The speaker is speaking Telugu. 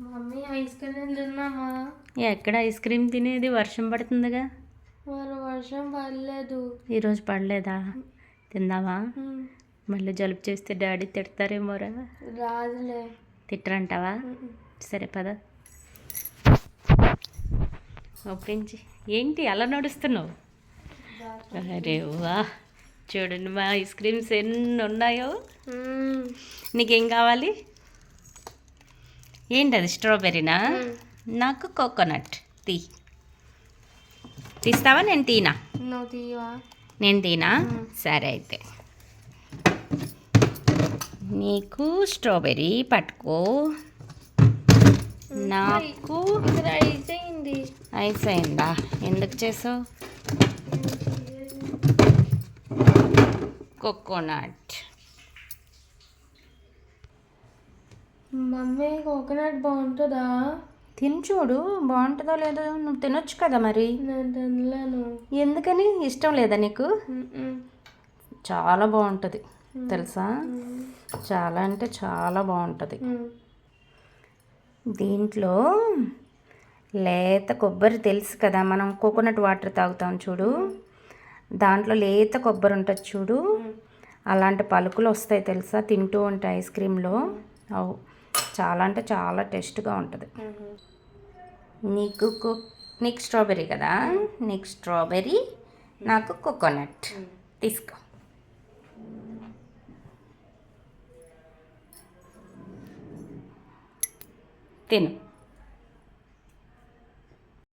మమ్మీ ఐస్ క్రీమ్ తిన్నామా ఎక్కడ ఐస్ క్రీమ్ తినేది? వర్షం పడుతుందిగా. మరి వర్షం పడలేదు. ఈరోజు పడలేదా? తిందామా? మళ్ళీ జలుబు చేస్తే డాడీ తిడతారేమోరా రాదులే. తిట్టరంటావా? సరే పద. ఒప్పించి ఏంటి అలా నడుస్తున్నావు? అరే వా చూడండి మా ఐస్ క్రీమ్స్ ఎన్ని ఉన్నాయో. నీకేం కావాలి? ఏంటి అది స్ట్రాబెర్రీనా నాకు కోకోనట్. తీ. తీస్తావా? నేను తీనా? నేను తీనా? సరే అయితే. నీకు స్ట్రాబెర్రీ పట్టుకో. నాకు ఇక్కడ ఐస్ అయింది ఐస్ అయిందా ఎందుకు చేసావు? కోకోనట్. మమ్మీ కోకోనట్ బాగుంటుందా? తిని చూడు బాగుంటుందో లేదో నువ్వు తినొచ్చు కదా మరి. నేను తినలేను. ఎందుకని? ఇష్టం లేదా నీకు? చాలా బాగుంటుంది. తెలుసా? చాలా అంటే చాలా బాగుంటుంది. దీంట్లో లేత కొబ్బరి తెలుసు కదా మనం కోకోనట్ వాటర్ తాగుతాం చూడు. దాంట్లో లేత కొబ్బరి ఉంటుంది చూడు. అలాంటి పలుకులు వస్తాయి తెలుసా? తింటూ ఉంటాయి ఐస్ క్రీమ్లో. అవు. చాలా అంటే చాలా టేస్ట్గా ఉంటుంది. నీకు నీకు స్ట్రాబెర్రీ కదా? నీకు స్ట్రాబెర్రీ నాకు కోకోనట్. తీసుకో. తిను.